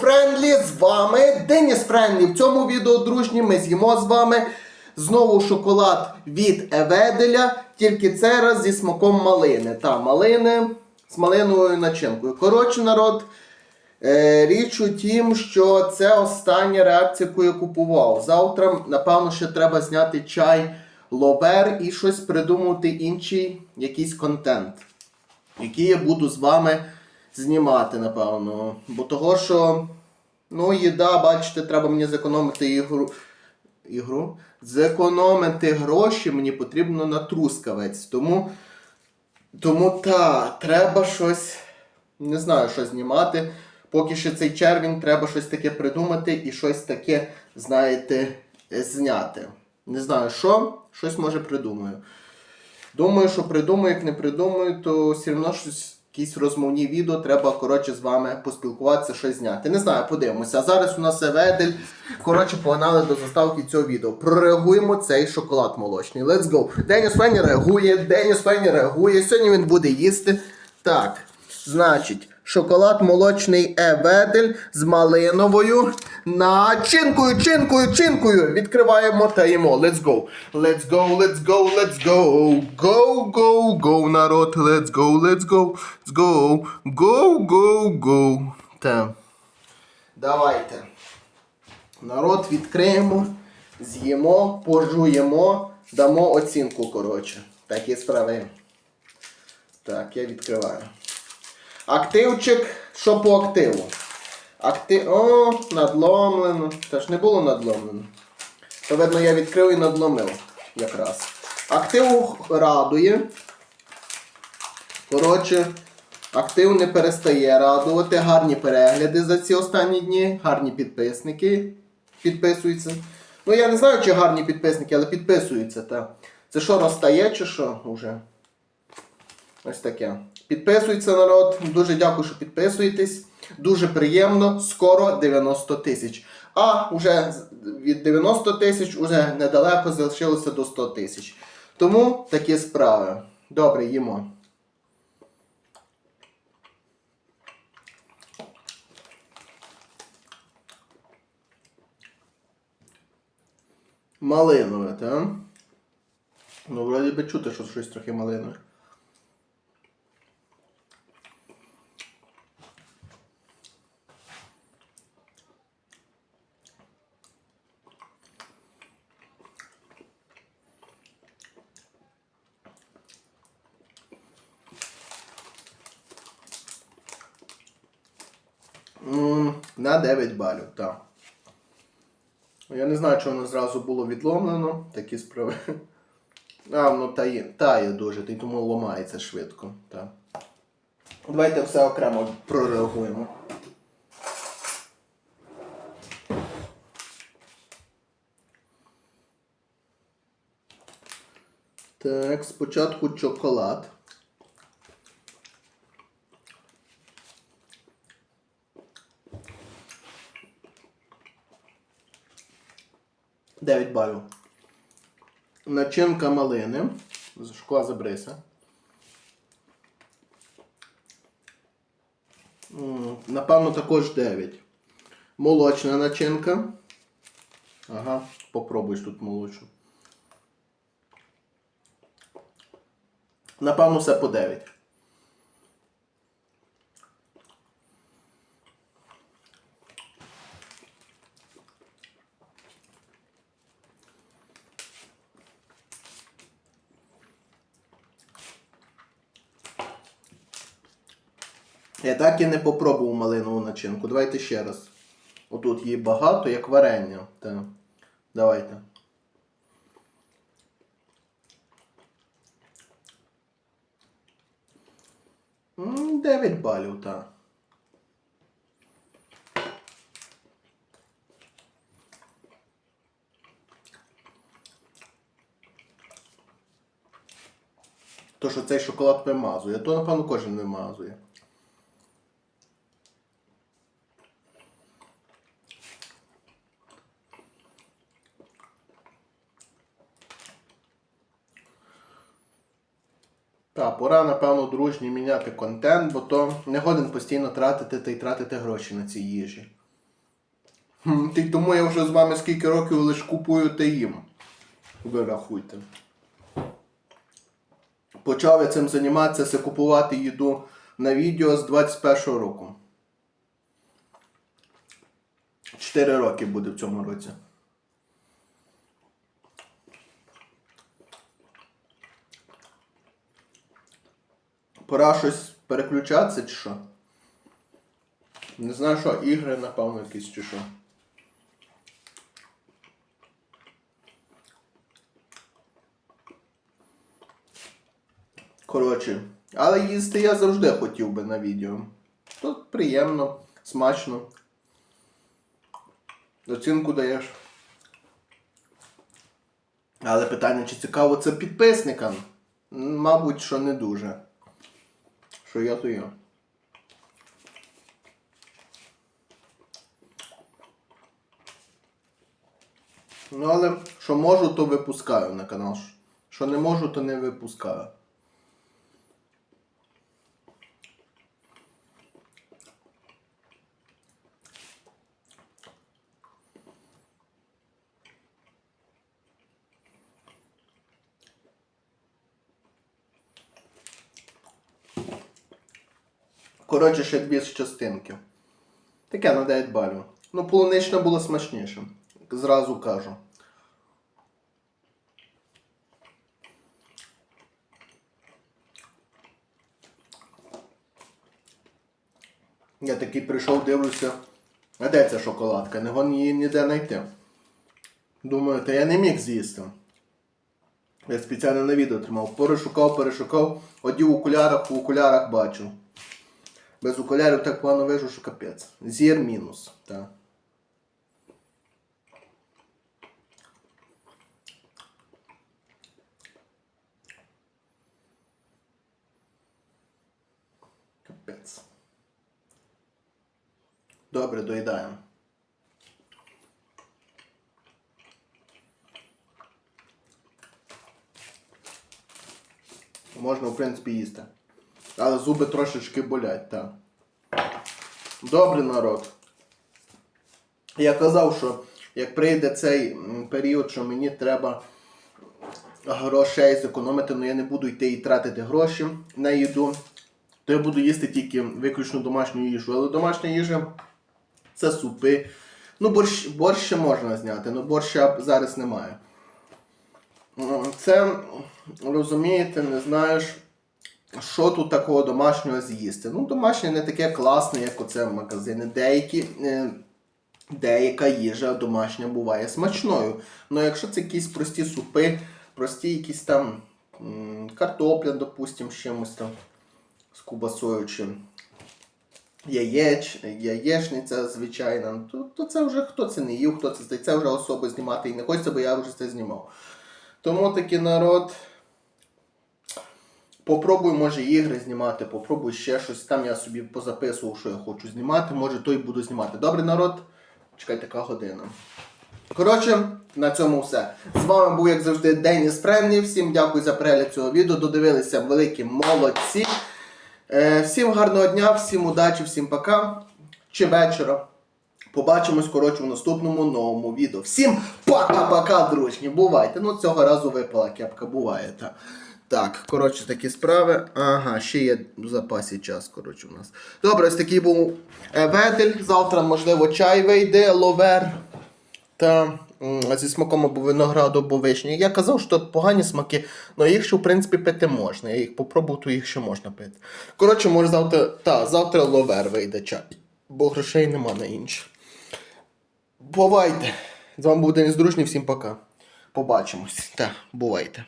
Френдлі, з вами Деніс Френдлі. В цьому відео, дружні, ми з'їмо з вами знову шоколад від Еведеля, тільки цей раз зі смаком малини. Та, малини з малиновою начинкою. Коротше, народ, е, річ у тім, що це остання реакція, яку я купував. Завтра, напевно, ще треба зняти чай ловер і щось придумати інший якийсь контент які я буду з вами знімати, напевно. Бо того, що, ну, їда, бачите, треба мені зекономити ігру. Ігру. Зекономити гроші мені потрібно на трускавець. Тому, тому та, треба щось, не знаю, що знімати. Поки що цей червень треба щось таке придумати і щось таке, знаєте, зняти. Не знаю що, щось може придумаю. Думаю, що придумаю, як не придумаю, то все одно щось, якісь розмовні відео, треба, коротше, з вами поспілкуватися, щось зняти. Не знаю, подивимося. Зараз у нас Еведель. Коротше, погнали до заставки цього відео. Прореагуємо цей шоколад молочний. Let's go. Деніс Фенні реагує, Деніс Фенні реагує. Сьогодні він буде їсти. Так, значить, шоколад молочний Еведель з малиновою начинкою, чинкою, чинкою. Відкриваємо та їмо. Let's go. Let's go, let's go, let's go. Go, go, go, народ. Let's go, let's go. Let's go. Go, go, go. Так. Давайте. Народ відкриємо, з'їмо, пожуємо, дамо оцінку, коротше. Такі справи. Так, я відкриваю. Активчик, що по активу? Актив. О, надломлено. Та ж не було надломлено. То видно, я відкрив і надломив якраз. Актив радує. Коротше, актив не перестає радувати. Гарні перегляди за ці останні дні, гарні підписники підписуються. Ну, я не знаю, чи гарні підписники, але підписуються. Та. Це що, розстає чи що уже? Ось таке. Підписується народ. Дуже дякую, що підписуєтесь. Дуже приємно. Скоро 90 тисяч. А вже від 90 тисяч уже недалеко залишилося до 100 тисяч. Тому такі справи. Добре, їмо. Малинове, так? Ну, вроді би чути, що щось трохи малинове. На 9 балів, так. Я не знаю, чи воно зразу було відломлено, такі справи. А, воно тає, тає дуже, і тому ламається швидко. Так. Давайте все окремо прореагуємо. Так, спочатку чоколад. Дев'ять балів. Начинка малини. З шкла забриса. Напевно, також 9. Молочна начинка. Ага, попробуєш тут молочну. Напевно, все по 9. Я так і не попробував малинову начинку. Давайте ще раз. Отут її багато, як варення. Так. Давайте. 9 балів, так. То, що цей шоколад вимазує, то, напевно, кожен вимазує. Та, пора, напевно, дружні міняти контент, бо то не годен постійно тратити та й тратити гроші на ці їжі. Ти тому я вже з вами скільки років лише купую та їм. Ви рахуйте. Почав я цим займатися, це купувати їду на відео з 21-го року. 4 роки буде в цьому році. Пора щось переключатися чи що? Не знаю що, ігри, напевно, якісь чи що. Коротше, але їсти я завжди хотів би на відео. Тут приємно, смачно. Оцінку даєш. Але питання, чи цікаво це підписникам? Мабуть, що не дуже. Що я, то я. Ну, але що можу, то випускаю на канал. Що не можу, то не випускаю. Коротше, ще дві частинки. Таке на 9 балів. Ну, полуничне було смачніше. Зразу кажу. Я такий прийшов, дивлюся. А де ця шоколадка? Не гон її ніде знайти. Думаю, та я не міг з'їсти. Я спеціально на відео тримав. Перешукав, перешукав, одів в окулярах, в окулярах бачу. Без окулярів так погано вижу, що капець. Зір мінус. Так. Капець. Добре, доїдаємо. Можна, в принципі, їсти. Але зуби трошечки болять, так. Добрий народ. Я казав, що як прийде цей період, що мені треба грошей зекономити, але я не буду йти і тратити гроші на їду, то я буду їсти тільки виключно домашню їжу. Але домашня їжа це супи. Ну, борщ, борщ ще можна зняти, але борща зараз немає. Це, розумієте, не знаєш, що тут такого домашнього з'їсти. Ну, домашнє не таке класне, як оце в магазині. Деякі, е, деяка їжа домашня буває смачною. Ну, якщо це якісь прості супи, прості якісь там картопля, допустимо, з чимось там, з кубасою чи яєч, яєчниця звичайна, то, то це вже хто це не їв, хто це це вже особи знімати і не хочеться, бо я вже це знімав. Тому такий народ. Попробуй, може, ігри знімати, попробуй ще щось. Там я собі позаписував, що я хочу знімати. Може, то й буду знімати. Добрий народ. Чекайте, яка година. Коротше, на цьому все. З вами був, як завжди, Деніс Френлі. Всім дякую за перегляд цього відео. Додивилися великі молодці. Е, всім гарного дня, всім удачі, всім пока. Чи вечора. Побачимось, коротше, в наступному новому відео. Всім пока-пока, дружні. Бувайте. Ну, цього разу випала кепка, буває. Так, так коротше, такі справи. Ага, ще є в запасі час, коротше, у нас. Добре, ось такий був е, ведель. Завтра, можливо, чай вийде, ловер. Та зі смаком або винограду, або вишні. Я казав, що погані смаки, але їх ще, в принципі, пити можна. Я їх попробую, то їх ще можна пити. Коротше, може завтра. Та, завтра ловер вийде чай. Бо грошей нема на інше. Бувайте. З вами був Денис Дружній, всім пока. Побачимось. Так, бувайте.